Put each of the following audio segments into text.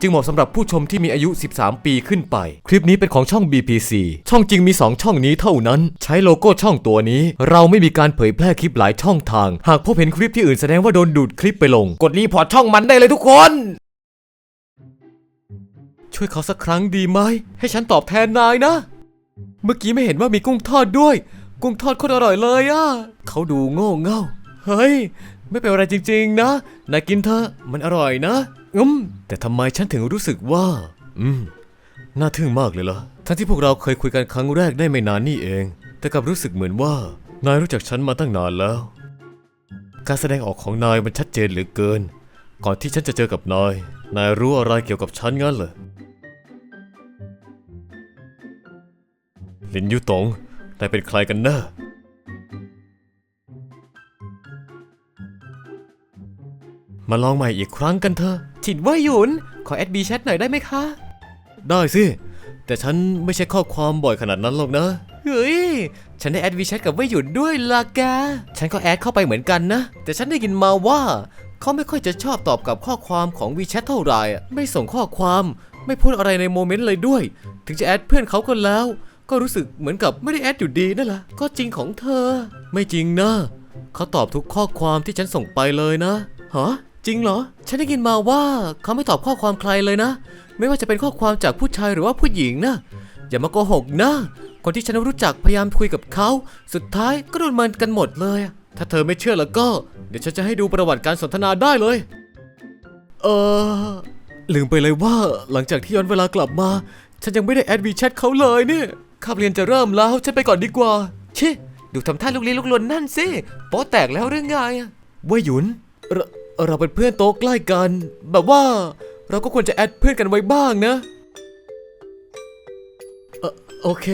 จึงเหมาะสำหรับผู้ชมที่มีอายุ 13 ปีขึ้นไป คลิปนี้เป็นของช่อง BPC ช่องจริงมี 2 ช่องนี้เท่านั้น ใช้โลโก้ช่องตัวนี้ เราไม่มีการเผยแพร่คลิปหลายช่องทาง หากพบเห็นคลิปที่อื่นแสดงว่าโดนดูดคลิปไปลง กดรีพอร์ตช่องมันได้เลยทุกคน ช่วยเขาสักครั้งดีไหม ให้ฉันตอบแทนนายนะ เมื่อกี้ไม่เห็นว่ามีกุ้งทอดด้วย กุ้งทอดโคตรอร่อยเลยอะเขาดูโง่เง่าเฮ้ย ไม่เป็นไรจริง ๆ นะนายกินเถอะมันอร่อยนะ อืมแต่ทำไมฉันถึงรู้สึกว่า อืม น่าทึ่งมากเลยล่ะ ทั้งที่พวกเราเคยคุยกันครั้งแรกได้ไม่นานนี่เอง แต่กลับรู้สึกเหมือนว่า นายรู้จักฉันมาตั้งนานแล้ว การแสดงออกของนายมันชัดเจนเหลือเกิน ก่อนที่ฉันจะเจอกับนาย นายรู้อะไรเกี่ยวกับฉันงั้นเหรอลินยูตงนายเป็นใครกันแน่ มาลองใหม่อีกครั้งกันเถอะฉินว่าหยุน ขอแอดบีแชทหน่อยได้ไหมคะ ได้สิ แต่ฉันไม่ใช่ข้อความบ่อยขนาดนั้นหรอกนะ เฮ้ย ฉันได้แอดวีแชทกับว่าหยุนด้วยล่ะแก ฉันก็แอดเข้าไปเหมือนกันนะ แต่ฉันได้ยินมาว่า เขาไม่ค่อยจะชอบตอบกับข้อความของวีแชทเท่าไหร่อะไม่ส่งข้อความ ไม่พูดอะไรในโมเมนต์เลยด้วย ถึงจะแอดเพื่อนเขาก็แล้ว ก็รู้สึกเหมือนกับไม่ได้แอดอยู่ดีนั่นแหละ ก็จริงของเธอ ไม่จริงนะ เขาตอบทุกข้อความที่ฉันส่งไปเลยนะ ฮะ จริงเหรอ ฉันได้ยินมาว่าเขาไม่ตอบข้อความใครเลยนะ ไม่ว่าจะเป็นข้อความจากผู้ชายหรือว่าผู้หญิงนะ อย่ามาโกหกนะ คนที่ฉันรู้จักพยายามคุยกับเขา สุดท้ายก็โดนมันกันหมดเลยอะถ้าเธอไม่เชื่อแล้วก็ เดี๋ยวฉันจะให้ดูประวัติการสนทนาได้เลย เออลืมไปเลยว่าหลังจากที่ย้อนเวลากลับมา ฉันยังไม่ได้แอดวีแชทเขาเลยเนี่ยคาบเรียนจะเริ่มแล้วฉันไปก่อนดีกว่า ชิ ดูทำท่าลุกลี้ลุกลนนั่นสิโป๊ะแตกแล้วเรื่องไงอะว่าหยุน เราเป็นเพื่อนโต๊ะใกล้กัน แบบว่าเราก็ควรจะแอดเพื่อนกันไว้บ้างนะเออโอเค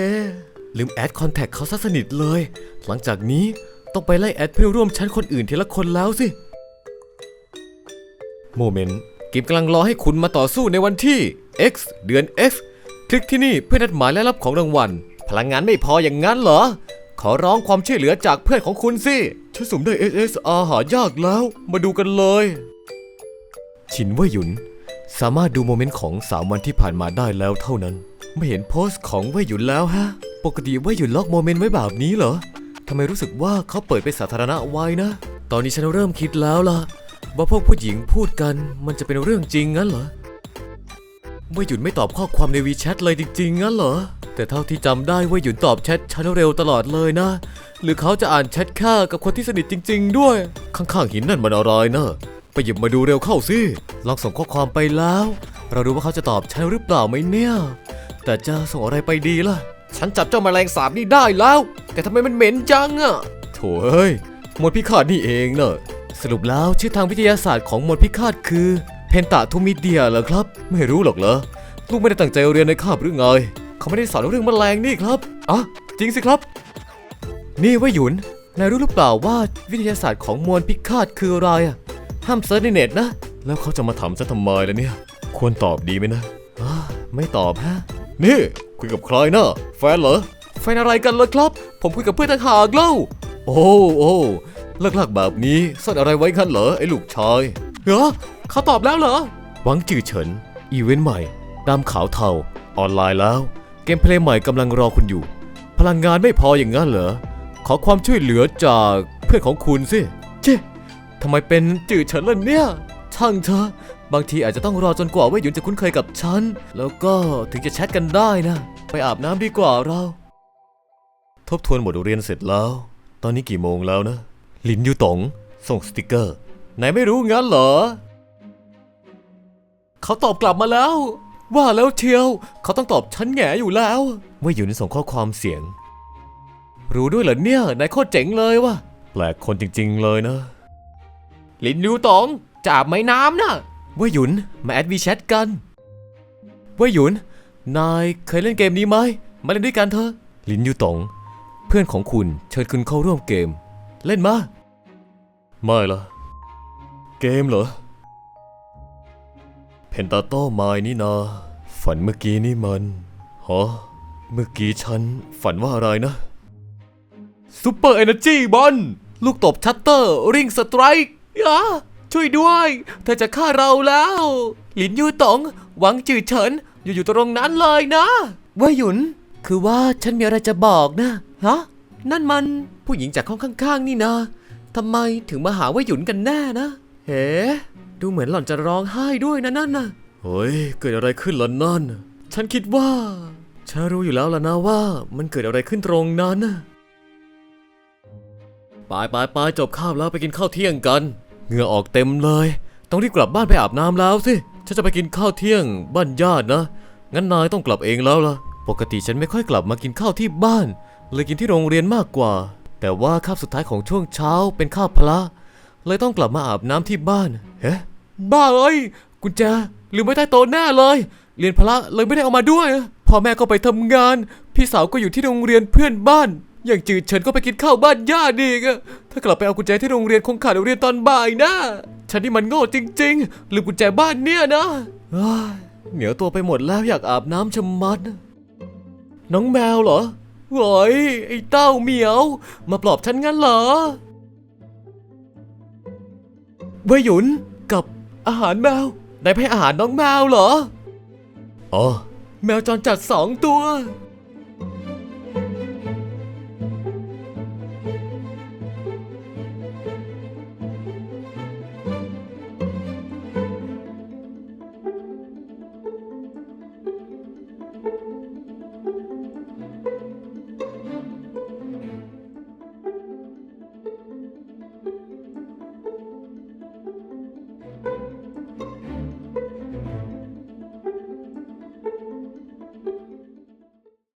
ลืมแอดคอนแทคเขาซะสนิทเลย หลังจากนี้ต้องไปไล่แอดเพื่อนร่วมชั้นคนอื่นทีละคนแล้วสิ โมเมนต์กิมกำลังรอให้คุณมาต่อสู้ในวันที่ X เดือน X คลิกที่นี่เพื่อนัดหมายและรับของรางวัล พลังงานไม่พออย่างนั้นเหรอ ขอร้องความช่วยเหลือจากเพื่อนของคุณสิ ฉันสมได้ SSR หายากแล้ว มาดูกันเลย ชินว่าหยุน สามารถดูโมเมนต์ของ 3 วันที่ผ่านมาได้แล้วเท่านั้น ไม่เห็นโพสต์ของว่ยหยุนแล้วฮะ ปกติว่ยหยุนล็อกโมเมนต์ไว้แบบนี้เหรอทำไมรู้สึกว่าเขาเปิดเป็นสาธารณะไว้นะ ตอนนี้ฉันเริ่มคิดแล้วล่ะ ว่าพวกผู้หญิงพูดกันมันจะเป็นเรื่องจริงงั้นเหรอ ว่าหยุนไม่ตอบข้อความในวีแชทเลยจริงๆ งั้นเหรอ แต่เท่าที่จำได้ว่าหยุนตอบแชทฉันเร็วตลอดเลยนะ หรือเขาจะอ่านแชทแค่กับคนที่สนิทจริง ๆ ด้วย ข้างๆหินนั่นมันอะไรนะไปหยิบมาดูเร็วเข้าสิ ลองส่งข้อความไปแล้ว เราดูว่าเขาจะตอบฉันหรือเปล่าไหมเนี่ย แต่จะส่งอะไรไปดีล่ะ ฉันจับเจ้าแมลงสาบนี่ได้แล้ว แต่ทำไมมันเหม็นจังอะโถ่เอ้ยมดพิฆาตนี่เองเนอะสรุปแล้วชื่อทางวิทยาศาสตร์ของมดพิฆาตคือ เพนตาทูมิเดียเหรอครับ ไม่รู้หรอกเหรอ ลูกไม่ได้ตั้งใจเรียนในคาบหรือไง เขาไม่ได้สอนเรื่องแมลงนี่ครับอะจริงสิครับ นี่ว่าหยุน นายรู้หรือเปล่าว่าวิทยาศาสตร์ของมวลพิฆาตคืออะไรอะ ห้ามเซิร์ชในเน็ตนะ แล้วเขาจะมาถามฉันทำไมล่ะเนี่ย ควรตอบดีไหมนะอ่าไม่ตอบฮะ นี่ คุยกับใครนะแฟนเหรอ แฟนอะไรกันล่ะครับ ผมคุยกับเพื่อนต่างหากเล่า โอ้โอ้เลิกลักแบบนี้ซ่อนอะไรไว้กันเหรอไอ้ลูกชายเหรอ เขาตอบแล้วเหรอ หวังจือเฉิน อีเวนต์ใหม่ดำขาวเทา ออนไลน์แล้ว เกมเพลย์ใหม่กำลังรอคุณอยู่ พลังงานไม่พออย่างนั้นเหรอ ขอความช่วยเหลือจากเพื่อนของคุณสิ เจ๊ทำไมเป็นจืดเฉินล่ะเนี่ย ช่างเถอะ บางทีอาจจะต้องรอจนกว่าเว่ยหยุนจะคุ้นเคยกับฉัน แล้วก็ถึงจะแชทกันได้นะ ไปอาบน้ำดีกว่าเรา ทบทวนบทเรียนเสร็จแล้ว ตอนนี้กี่โมงแล้วนะลินยูตงส่งสติกเกอร์ ไหนไม่รู้งั้นเหรอ เขาตอบกลับมาแล้ว ว่าแล้วเชียว เขาต้องตอบฉันแหงอยู่แล้วเว่ยหยุนส่งข้อความเสียง รู้ด้วยเหรอเนี่ยนายโคตรเจ๋งเลยว่ะแปลกคนจริง ๆ เลยนะ ลินยูตงจะอาบไม้น้ำนะเว่ยหยุน มาแอดวีแชทกันเว่ยหยุน นายเคยเล่นเกมนี้ไหม มาเล่นด้วยกันเถอะ ลินยูตงเพื่อนของคุณเชิญคุณเข้าร่วมเกม เล่นมา ไม่ละเกมเหรอ เพนตาโต้ไม้นี่นา ฝันเมื่อกี้นี่มันฮะเมื่อกี้ฉันฝันว่าอะไรนะซูเปอร์เอเนจีบอลลูกตบชัตเตอร์ ริงสไตร์ยะช่วยด้วย เธอจะฆ่าเราแล้ว หลินยูตงหวังจืดเฉิน อยู่อยู่ตรงนั้นเลยนะว่าหยุน คือว่าฉันมีอะไรจะบอกนะฮะนั่นมันผู้หญิงจากห้องข้างๆ นี่นะทำไมถึงมาหาว่าหยุนกันแน่นะ เฮ้ดูเหมือนหล่อนจะร้องไห้ด้วยนะนั่นนะเฮ้ย เกิดอะไรขึ้นล่ะนั่น ฉันคิดว่าฉันรู้อยู่แล้วล่ะนะว่ามันเกิดอะไรขึ้นตรงนั้นน่ะไปไปไปจบข้าวแล้วไปกินข้าวเที่ยงกัน เหงื่อออกเต็มเลย ต้องรีบกลับบ้านไปอาบน้ำแล้วสิ ฉันจะไปกินข้าวเที่ยง บ้านญาตินะ งั้นนายต้องกลับเองแล้วล่ะ ปกติฉันไม่ค่อยกลับมากินข้าวที่บ้าน เลยกินที่โรงเรียนมากกว่า แต่ว่าคาบสุดท้ายของช่วงเช้าเป็นข้าวพละ เลยต้องกลับมาอาบน้ำที่บ้านเฮ้บ้าเอ้ยกุญแจลืมไว้ใต้โต๊ะแน่เลย เรียนพละเลยไม่ได้เอามาด้วยพ่อแม่ก็ไปทำงาน พี่สาวก็อยู่ที่โรงเรียนเพื่อนบ้าน อย่างจืดเฉินก็ไปกินข้าวบ้านญาติอีกอะถ้ากลับไปเอากุญแจที่โรงเรียนคงขาดเรียนตอนบ่ายนะฉันนี่มันโง่จริง ๆ ลืมกุญแจบ้านเนี่ยนะเฮ้ยเหนียวตัวไปหมดแล้วอยากอาบน้ำชะมัดน้องแมวเหรอโอ้ยไอ้เต้าเหมียว มาปลอบฉันงั้นเหรอ เวยหยุนกับอาหารแมวนายให้อาหารน้องแมวเหรอ อ๋อ แมวจรจัดสองตัว